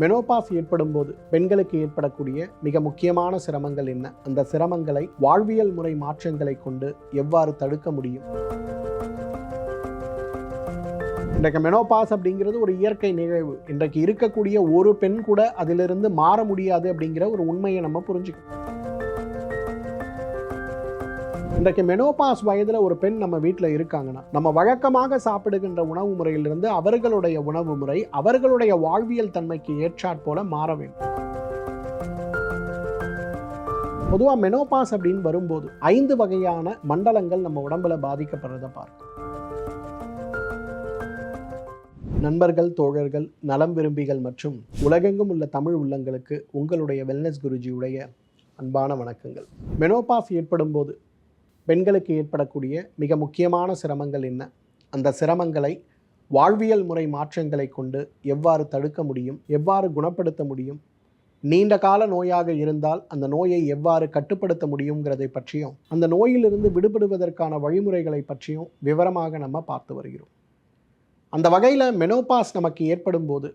Menopause ஏற்படும் போது பெண்களுக்கு ஏற்படக்கூடிய மிக முக்கியமான சிரமங்கள் என்ன? அந்த சிரமங்களை வாழ்வியல் முறை மாற்றங்களை கொண்டு எவ்வாறு தடுக்க முடியும்? இன்றைக்கு மெனோபாஸ் அப்படிங்கிறது ஒரு இயற்கை நிகழ்வு. இன்றைக்கு இருக்கக்கூடிய ஒரு பெண் கூட அதிலிருந்து மாற முடியாது அப்படிங்கிற ஒரு உண்மையை நம்ம புரிஞ்சுக்கணும். இன்றைக்கு மெனோபாஸ் வயதில் ஒரு பெண் நம்ம வீட்டில் இருக்காங்கன்னா நம்ம வழக்கமாக சாப்பிடுகின்ற உணவு முறையிலிருந்து அவர்களுடைய உணவு முறை அவர்களுடைய வாழ்வியல் தன்மைக்கு ஏற்றாற் போல மாற வேண்டும். பொதுவாக மெனோபாஸ் அப்படின்னு வரும்போது ஐந்து வகையான மண்டலங்கள் நம்ம உடம்புல பாதிக்கப்படுறதை பார்க்கும் நண்பர்கள் தோழர்கள் நலம் விரும்பிகள் மற்றும் உலகெங்கும் உள்ள தமிழ் உள்ளங்களுக்கு உங்களுடைய வெல்னஸ் குருஜியுடைய அன்பான வணக்கங்கள். மெனோபாஸ் ஏற்படும் போது பெண்களுக்கு ஏற்படக்கூடிய மிக முக்கியமான சிரமங்கள் என்ன? அந்த சிரமங்களை வாழ்வியல் முறை மாற்றங்களை கொண்டு எவ்வாறு தடுக்க முடியும்? எவ்வாறு குணப்படுத்த முடியும்? நீண்ட கால நோயாக இருந்தால் அந்த நோயை எவ்வாறு கட்டுப்படுத்த முடியுங்கிறதை பற்றியும் அந்த நோயிலிருந்து விடுபடுவதற்கான வழிமுறைகளை பற்றியும் விவரமாக நம்ம பார்த்து வருகிறோம். அந்த வகையில் மெனோபாஸ் நமக்கு ஏற்படும் போது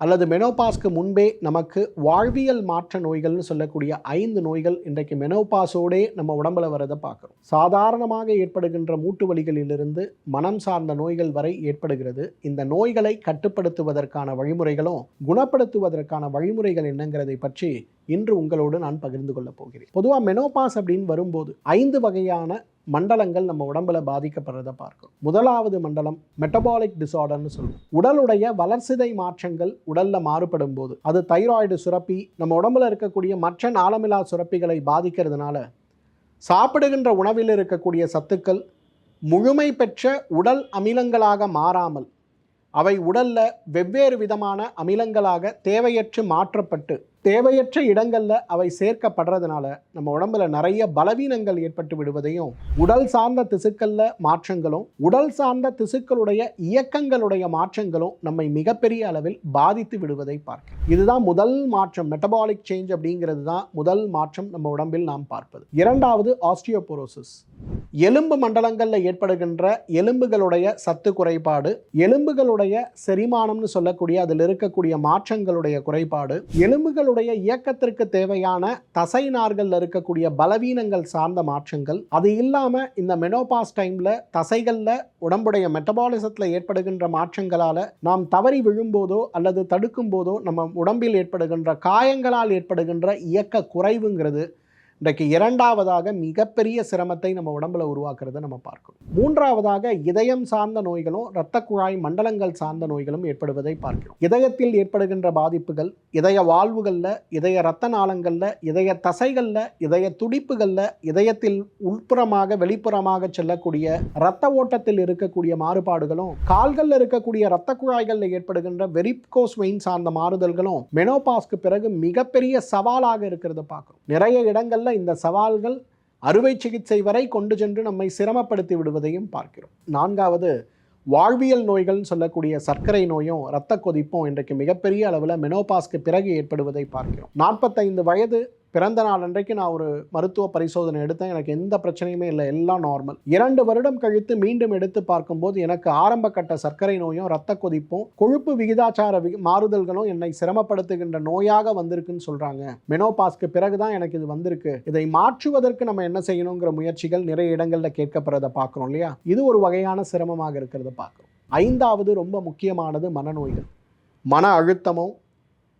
அல்லது மெனோபாஸ்க்கு முன்பே நமக்கு வாழ்வியல் மாற்ற நோய்கள்னு சொல்லக்கூடிய ஐந்து நோய்கள் இன்றைக்கு மெனோபாஸோடே நம்ம உடம்புல வரதை பார்க்குறோம். சாதாரணமாக ஏற்படுகின்ற மூட்டு வலிகளிலிருந்து மனம் சார்ந்த நோய்கள் வரை ஏற்படுகிறது. இந்த நோய்களை கட்டுப்படுத்துவதற்கான வழிமுறைகளும் குணப்படுத்துவதற்கான வழிமுறைகள் என்னங்கிறதை பற்றி இன்று உங்களோடு நான் பகிர்ந்து கொள்ளப் போகிறேன். பொதுவாக மெனோபாஸ் அப்படின்னு வரும்போது ஐந்து வகையான மண்டலங்கள் நம்ம உடம்புல பாதிக்கப்படுறத பார்க்கும் முதலாவது மண்டலம் மெட்டபாலிக் டிசார்டர்னு சொல்லுவோம் உடலுடைய வளர்சிதை மாற்றங்கள் உடல்ல மாறுபடும் போது அது தைராய்டு சுரப்பி நம்ம உடம்புல இருக்கக்கூடிய மற்ற நாளமில்லா சுரப்பிகளை பாதிக்கிறதுனால சாப்பிடுகின்ற உணவில் இருக்கக்கூடிய சத்துக்கள் முழுமை பெற்ற உடல் அமிலங்களாக மாறாமல் அவை உடல்ல வெவ்வேறு விதமான அமிலங்களாக தேவையற்று மாற்றப்பட்டு தேவையற்ற இடங்களில் அவை சேர்க்கப்படுறதுனால நம்ம உடம்புல நிறைய பலவீனங்கள் ஏற்பட்டு விடுவதையும் உடல் சார்ந்த திசுக்களில் மாற்றங்களும் உடல் சார்ந்த திசுக்களுடைய இயக்கங்களுடைய மாற்றங்களும் நம்மை மிகப்பெரிய அளவில் பாதித்து விடுவதை பார்க்க. இதுதான் முதல் மாற்றம். மெட்டபாலிக் சேஞ்ச் அப்படிங்கிறது தான் முதல் மாற்றம் நம்ம உடம்பில் நாம் பார்ப்பது. இரண்டாவது ஆஸ்டியோபோரோசிஸ் எலும்பு மண்டலங்களில் ஏற்படுகின்ற எலும்புகளுடைய சத்து குறைபாடு எலும்புகளுடைய செரிமானம்னு சொல்லக்கூடிய அதில் இருக்கக்கூடிய மாற்றங்களுடைய குறைபாடு எலும்புகளுடைய இயக்கத்திற்கு தேவையான தசை நார்களில் இருக்கக்கூடிய பலவீனங்கள் சார்ந்த மாற்றங்கள் அது இல்லாமல் இந்த மெனோபாஸ் டைமில் தசைகளில் உடம்புடைய மெட்டபாலிசத்தில் ஏற்படுகின்ற மாற்றங்களால் நாம் தவறி விழும்போதோ அல்லது தடுக்கும் போதோ நம்ம உடம்பில் ஏற்படுகின்ற காயங்களால் ஏற்படுகின்ற இயக்க குறைவுங்கிறது. இன்றைக்கு இரண்டாவதாக மிகப்பெரிய சிரமத்தை நம்ம உடம்புல உருவாக்குறதை நம்ம பார்க்கணும். மூன்றாவதாக இதயம் சார்ந்த நோய்களும் இரத்த குழாய் மண்டலங்கள் சார்ந்த நோய்களும் ஏற்படுவதை பார்க்கிறோம். இதயத்தில் ஏற்படுகின்ற பாதிப்புகள் இதய வாழ்வுகளில் இதய இரத்த நாளங்களில் இதய தசைகளில் இதய துடிப்புகளில் இதயத்தில் உள்புறமாக வெளிப்புறமாக செல்லக்கூடிய இரத்த ஓட்டத்தில் இருக்கக்கூடிய மாறுபாடுகளும் கால்களில் இருக்கக்கூடிய இரத்த குழாய்களில் ஏற்படுகின்ற வெரிப்கோஸ் வெயின் சார்ந்த மாறுதல்களும் மெனோபாஸ்க்கு பிறகு மிகப்பெரிய சவாலாக இருக்கிறத பார்க்கும் நிறைய இடங்கள்ல இந்த சவால்கள் அறுவை சிகிச்சை வரை கொண்டு சென்று நம்மை சிரமப்படுத்தி விடுவதையும் பார்க்கிறோம். நான்காவது வாழ்வியல் நோய்கள்னு சொல்லக்கூடிய சர்க்கரை நோயும் இரத்த கொதிப்பும் இன்றைக்கு மிகப்பெரிய அளவில் மெனோபாஸ்க்கு பிறகு ஏற்படுவதை பார்க்கிறோம். நாற்பத்தைந்து வயது பிறந்த நாள் அன்றைக்கு நான் ஒரு மருத்துவ பரிசோதனை எடுத்தேன். எனக்கு எந்த பிரச்சனையுமே இல்லை. எல்லாம் நார்மல் இரண்டு வருடம் கழித்து மீண்டும் எடுத்து பார்க்கும்போது எனக்கு ஆரம்ப கட்ட சர்க்கரை நோயும் இரத்த கொதிப்பும் கொழுப்பு விகிதாச்சார மாறுதல்களும் என்னை சிரமப்படுத்துகின்ற நோயாக வந்திருக்குன்னு சொல்றாங்க. மெனோபாஸ்க்கு பிறகுதான் எனக்கு இது வந்திருக்கு. இதை மாற்றுவதற்கு நம்ம என்ன செய்யணுங்கிற முயற்சிகள் நிறைய இடங்களில் கேட்கப்படுறதை பார்க்குறோம் இல்லையா? இது ஒரு வகையான சிரமமாக இருக்கிறத பார்க்குறோம். ஐந்தாவது ரொம்ப முக்கியமானது மனநோய்கள். மன அழுத்தமும்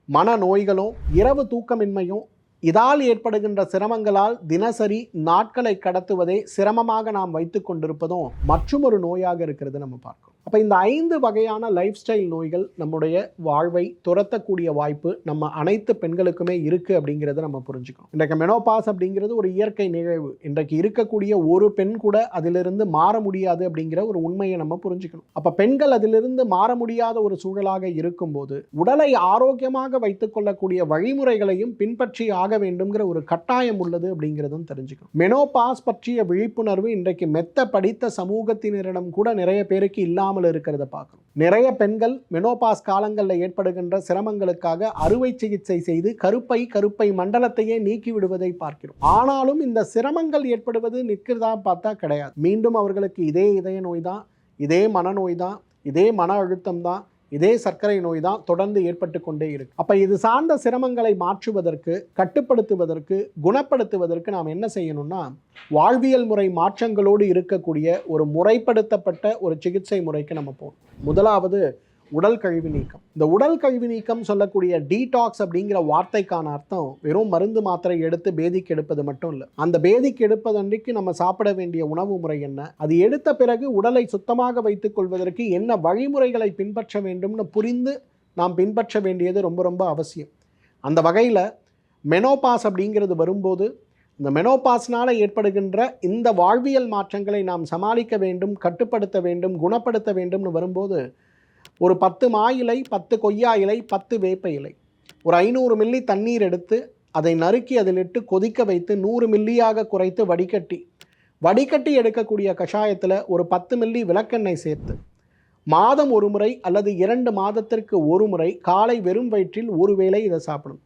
மன நோய்களும் இரவு தூக்கமின்மையும் இதால் ஏற்படுகின்ற சிரமங்களால் தினசரி நாட்களை கடத்துவதை சிரமமாக நாம் வைத்து கொண்டிருப்பதும் மற்றும் ஒரு நோயாக இருக்கிறது நம்ம பார்க்கிறோம். அப்போ இந்த ஐந்து வகையான லைஃப் ஸ்டைல் நோய்கள் நம்முடைய வாழ்வை துரத்தக்கூடிய வாய்ப்பு நம்ம அனைத்து பெண்களுக்குமே இருக்குது அப்படிங்கிறத நம்ம புரிஞ்சுக்கணும். இன்றைக்கு மெனோபாஸ் அப்படிங்கிறது ஒரு இயற்கை நிகழ்வு. இன்றைக்கு இருக்கக்கூடிய ஒரு பெண் கூட அதிலிருந்து மாற முடியாது அப்படிங்கிற ஒரு உண்மையை நம்ம புரிஞ்சுக்கணும். அப்போ பெண்கள் அதிலிருந்து மாற முடியாத ஒரு சூழலாக இருக்கும்போது உடலை ஆரோக்கியமாக வைத்துக் கொள்ளக்கூடிய வழிமுறைகளையும் பின்பற்றி ஆக வேண்டும்ங்கிற ஒரு கட்டாயம் உள்ளது அப்படிங்கிறதும் தெரிஞ்சுக்கணும். மெனோபாஸ் பற்றிய விழிப்புணர்வு இன்றைக்கு மெத்த படித்த சமூகத்தினரிடம் கூட நிறைய பேருக்கு இல்லாமல் இருக்கிறத பார்க்கணும் நிறைய பெண்கள் மெனோபாஸ் காலங்களில் ஏற்படுகின்ற சிரமங்களுக்காக அறுவை சிகிச்சை செய்து கருப்பை கருப்பை மண்டலத்தையே நீக்கி விடுவதை பார்க்கிறோம். ஆனாலும் இந்த சிரமங்கள் ஏற்படுவது நிற்கிறதா பார்த்தா கிடையாது. மீண்டும் அவர்களுக்கு இதே இதய நோய் தான் இதே மனநோய் தான் இதே மன அழுத்தம் தான் இதே சர்க்கரை நோய் தான் தொடர்ந்து ஏற்பட்டு கொண்டே இருக்கு. அப்போ இது சார்ந்த சிரமங்களை மாற்றுவதற்கு கட்டுப்படுத்துவதற்கு குணப்படுத்துவதற்கு நாம் என்ன செய்யணும்னா வாழ்வியல் முறை மாற்றங்களோடு இருக்கக்கூடிய ஒரு முறைப்படுத்தப்பட்ட ஒரு சிகிச்சை முறைக்கு நம்ம போகணும். முதலாவது உடல் கழிவு நீக்கம். இந்த உடல் கழிவு நீக்கம் சொல்லக்கூடிய டீடாக்ஸ் அப்படிங்கிற வார்த்தைக்கான அர்த்தம் வெறும் மருந்து மாத்திரை எடுத்து பேதிக்கு எடுப்பது மட்டும் இல்லை. அந்த பேதிக்கு எடுப்பதன்றைக்கு நம்ம சாப்பிட வேண்டிய உணவு முறை என்ன? அது எடுத்த பிறகு உடலை சுத்தமாக வைத்துக் கொள்வதற்கு என்ன வழிமுறைகளை பின்பற்ற வேண்டும்னு புரிந்து நாம் பின்பற்ற வேண்டியது ரொம்ப ரொம்ப அவசியம். அந்த வகையில் மெனோபாஸ் அப்படிங்கிறது வரும்போது இந்த மெனோபாஸ்னால் ஏற்படுகின்ற இந்த வாழ்வியல் மாற்றங்களை நாம் சமாளிக்க வேண்டும் கட்டுப்படுத்த வேண்டும் குணப்படுத்த வேண்டும்னு வரும்போது ஒரு பத்து மா இலை பத்து கொய்யா இலை பத்து வேப்ப இலை. ஒரு ஐநூறு மில்லி தண்ணீர் எடுத்து அதை நறுக்கி அதில் இட்டு கொதிக்க வைத்து நூறு மில்லியாக குறைத்து வடிகட்டி. வடிகட்டி எடுக்கக்கூடிய கஷாயத்தில் ஒரு பத்து மில்லி விளக்கெண்ணெய் சேர்த்து. மாதம் ஒரு முறை அல்லது இரண்டு மாதத்திற்கு ஒரு முறை காலை வெறும் வயிற்றில் ஒரு வேளை இதை சாப்பிடும்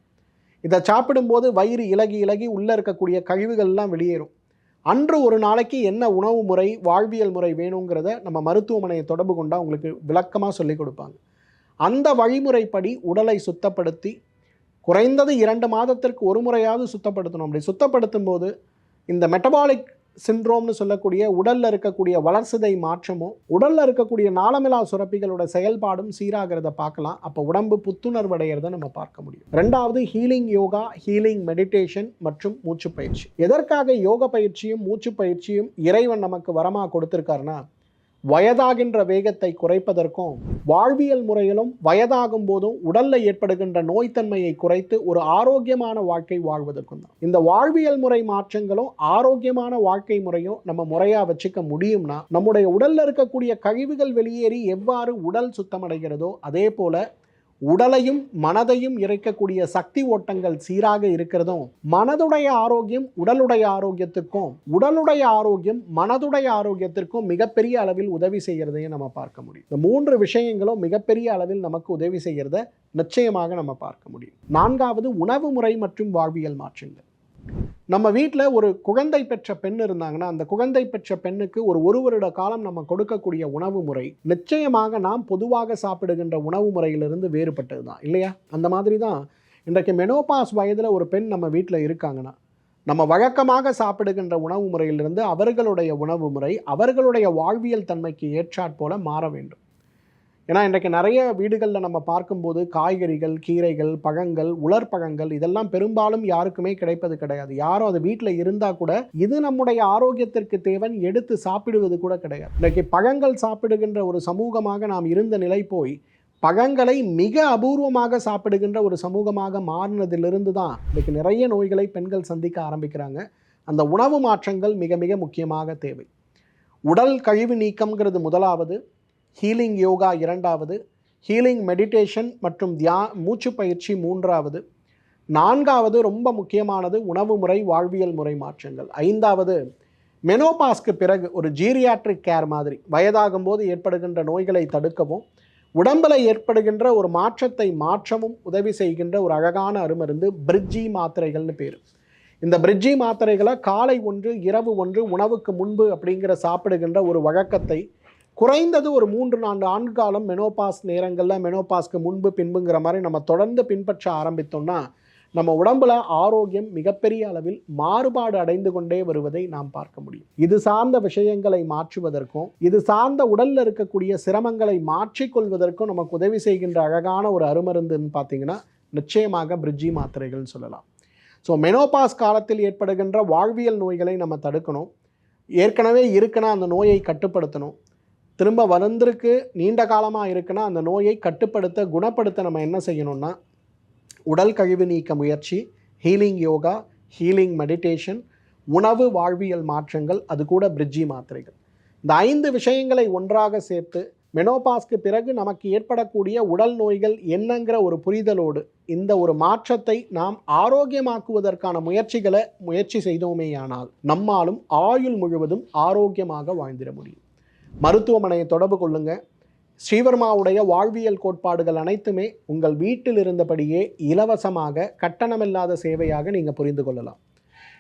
இதை சாப்பிடும்போது வயிறு இலகி இலகி உள்ளே இருக்கக்கூடிய கழிவுகள்லாம் வெளியேறும். அன்று ஒரு நாளைக்கு என்ன உணவு முறை வாழ்வியல் முறை வேணுங்கிறத நம்ம மருத்துவமனையை தொடர்பு கொண்டா உங்களுக்கு விளக்கமாக சொல்லிக் கொடுப்பாங்க. அந்த வழிமுறைப்படி உடலை சுத்தப்படுத்தி குறைந்தது இரண்டு மாதத்திற்கு ஒரு முறையாவது சுத்தப்படுத்தணும். அப்படி சுத்தப்படுத்தும் போது இந்த மெட்டபாலிக் சிண்ட்ரோம்னு சொல்லக்கூடிய உடலில் இருக்கக்கூடிய வளர்சிதை மாற்றமும் உடலில் இருக்கக்கூடிய நாளமிலா சுரப்பிகளோட செயல்பாடும் சீராகிறத பார்க்கலாம். அப்போ உடம்பு புத்துணர்வு அடைகிறத நம்ம பார்க்க முடியும். ரெண்டாவது ஹீலிங் யோகா ஹீலிங் மெடிடேஷன் மற்றும் மூச்சு பயிற்சி எதற்காக யோக பயிற்சியும் மூச்சு பயிற்சியும் இறைவன் நமக்கு வரமாக கொடுத்துருக்காருன்னா வயதாகின்ற வேகத்தை குறைப்பதற்கும் வாழ்வியல் முறையிலும் வயதாகும் போதும் உடல்ல ஏற்படுகின்ற நோய்த்தன்மையை குறைத்து ஒரு ஆரோக்கியமான வாழ்க்கை வாழ்வதற்கும் தான். இந்த வாழ்வியல் முறை மாற்றங்களும் ஆரோக்கியமான வாழ்க்கை முறையும் நம்ம முறையா வச்சுக்க முடியும்னா நம்முடைய உடல்ல இருக்கக்கூடிய கழிவுகள் வெளியேறி எவ்வாறு உடல் சுத்தமடைகிறதோ அதே போல உடலையும் மனதையும் இறைக்கக்கூடிய சக்தி ஓட்டங்கள் சீராக இருக்கிறதும் மனதுடைய ஆரோக்கியம் உடலுடைய ஆரோக்கியத்துக்கும் உடலுடைய ஆரோக்கியம் மனதுடைய ஆரோக்கியத்திற்கும் மிகப்பெரிய அளவில் உதவி செய்கிறதையும் நம்ம பார்க்க முடியும். இந்த மூன்று விஷயங்களும் மிகப்பெரிய அளவில் நமக்கு உதவி செய்கிறத நிச்சயமாக நம்ம பார்க்க முடியும். நான்காவது உணவு முறை மற்றும் வாழ்வியல் மாற்றங்கள். நம்ம வீட்டில் ஒரு குழந்தை பெற்ற பெண் இருந்தாங்கன்னா அந்த குழந்தை பெற்ற பெண்ணுக்கு ஒரு ஒரு வருட காலம் நம்ம கொடுக்கக்கூடிய உணவு முறை நிச்சயமாக நாம் பொதுவாக சாப்பிடுகின்ற உணவு முறையிலிருந்து வேறுபட்டது தான் இல்லையா? அந்த மாதிரி தான் இன்றைக்கு மெனோபாஸ் வயதில் ஒரு பெண் நம்ம வீட்டில் இருக்காங்கன்னா நம்ம வழக்கமாக சாப்பிடுகின்ற உணவு முறையிலிருந்து அவர்களுடைய உணவு முறை அவர்களுடைய வாழ்வியல் தன்மைக்கு ஏற்றாற் போல மாற வேண்டும். ஏன்னா இன்றைக்கு நிறைய வீடுகளில் நம்ம பார்க்கும்போது காய்கறிகள் கீரைகள் பழங்கள் உலர்பழங்கள் இதெல்லாம் பெரும்பாலும் யாருக்குமே கிடைப்பது கிடையாது. யாரும் அது வீட்டில் இருந்தால் கூட இது நம்முடைய ஆரோக்கியத்திற்கு தேவன் எடுத்து சாப்பிடுவது கூட கிடையாது. இன்றைக்கு பழங்கள் சாப்பிடுகின்ற ஒரு சமூகமாக நாம் இருந்த நிலை போய் பழங்களை மிக அபூர்வமாக சாப்பிடுகின்ற ஒரு சமூகமாக மாறினதிலிருந்து தான் இன்றைக்கு நிறைய நோய்களை பெண்கள் சந்திக்க ஆரம்பிக்கிறாங்க. அந்த உணவு மாற்றங்கள் மிக மிக முக்கியமாக தேவை. உடல் கழிவு நீக்கம்ங்கிறது முதலாவது. ஹீலிங் யோகா இரண்டாவது ஹீலிங் மெடிடேஷன் மற்றும் தியா மூச்சு பயிற்சி மூன்றாவது நான்காவது ரொம்ப முக்கியமானது உணவு முறை வாழ்வியல் முறை மாற்றங்கள். ஐந்தாவது மெனோபாஸ்க்கு பிறகு ஒரு ஜீரியாட்ரிக் கேர் மாதிரி வயதாகும் போது ஏற்படுகின்ற நோய்களை தடுக்கவும் உடம்பில் ஏற்படுகின்ற ஒரு மாற்றத்தை மாற்றவும் உதவி செய்கின்ற ஒரு அழகான அருமருந்து பிரிட்ஜி மாத்திரைகள்னு பேர். இந்த பிரிட்ஜி மாத்திரைகளை காலை ஒன்று இரவு ஒன்று உணவுக்கு முன்பு அப்படிங்கிற சாப்பிடுகின்ற ஒரு வழக்கத்தை குறைந்தது ஒரு மூன்று நான்கு ஆண்டு காலம் மெனோபாஸ் நேரங்களில் மெனோபாஸ்க்கு முன்பு பின்புங்கிற மாதிரி நம்ம தொடர்ந்து பின்பற்ற ஆரம்பித்தோம்னா நம்ம உடம்புல ஆரோக்கியம் மிகப்பெரிய அளவில் மாறுபாடு அடைந்து கொண்டே வருவதை நாம் பார்க்க முடியும். இது சார்ந்த விஷயங்களை மாற்றுவதற்கும் இது சார்ந்த உடலில் இருக்கக்கூடிய சிரமங்களை மாற்றிக்கொள்வதற்கும் நமக்கு உதவி செய்கின்ற அழகான ஒரு அருமருந்துன்னு பார்த்தீங்கன்னா நிச்சயமாக பிரிட்ஜி மாத்திரைகள்னு சொல்லலாம். ஸோ மெனோபாஸ் காலத்தில் ஏற்படுகின்ற வாழ்வியல் நோய்களை நம்ம தடுக்கணும். ஏற்கனவே இருக்குன்னா அந்த நோயை கட்டுப்படுத்தணும். திரும்ப வந்திருக்கு நீண்ட காலமாக இருக்குன்னா அந்த நோயை கட்டுப்படுத்த குணப்படுத்த நம்ம என்ன செய்யணும்னா உடல் கழிவு நீக்க முயற்சி ஹீலிங் யோகா ஹீலிங் மெடிடேஷன் உணவு வாழ்வியல் மாற்றங்கள் அது கூட பிரிட்ஜி மாத்திரைகள். இந்த ஐந்து விஷயங்களை ஒன்றாக சேர்த்து மெனோபாஸ்க்கு பிறகு நமக்கு ஏற்படக்கூடிய உடல் நோய்கள் என்னங்கிற ஒரு புரிதலோடு இந்த ஒரு மாற்றத்தை நாம் ஆரோக்கியமாக்குவதற்கான முயற்சிகளை முயற்சி செய்தோமேயானால் நம்மாலும் ஆயுள் முழுவதும் ஆரோக்கியமாக வாழ்ந்திட முடியும். மருத்துவமனையை தொடர்பு கொள்ளுங்கள் ஸ்ரீவர்மாவுடைய வாழ்வியல் கோட்பாடுகள் அனைத்துமே உங்கள் வீட்டில் இருந்தபடியே இலவசமாக கட்டணமில்லாத சேவையாக நீங்கள் புரிந்து கொள்ளலாம்.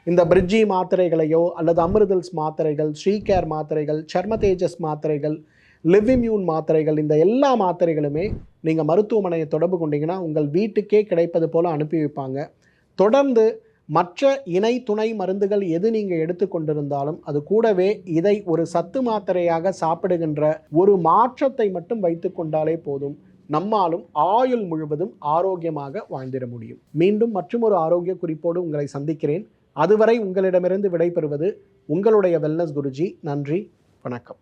இந்த பிரிட்ஜி மாத்திரைகளையோ அல்லது அமிர்தல்ஸ் மாத்திரைகள் ஸ்ரீகேர் மாத்திரைகள் சர்ம தேஜஸ் மாத்திரைகள் லிவ்இம்யூன் மாத்திரைகள் இந்த எல்லா மாத்திரைகளுமே நீங்கள் மருத்துவமனையை தொடர்பு கொண்டீங்கன்னா உங்கள் வீட்டுக்கே கிடைப்பது போல் அனுப்பி வைப்பாங்க. தொடர்ந்து மற்ற இணை துணை மருந்துகள் எது நீங்கள் எடுத்துக்கொண்டிருந்தாலும் அது கூடவே இதை ஒரு சத்து மாத்திரையாக சாப்பிடுகின்ற ஒரு மாற்றத்தை மட்டும் வைத்துக்கொண்டாலே போதும். நம்மாலும் ஆயுள் முழுவதும் ஆரோக்கியமாக வாழ்ந்திட முடியும். மீண்டும் மற்றும் ஒரு ஆரோக்கிய குறிப்போடு உங்களை சந்திக்கிறேன். அதுவரை உங்களிடமிருந்து விடைபெறுவது உங்களுடைய வெல்னஸ் குருஜி. நன்றி. வணக்கம்.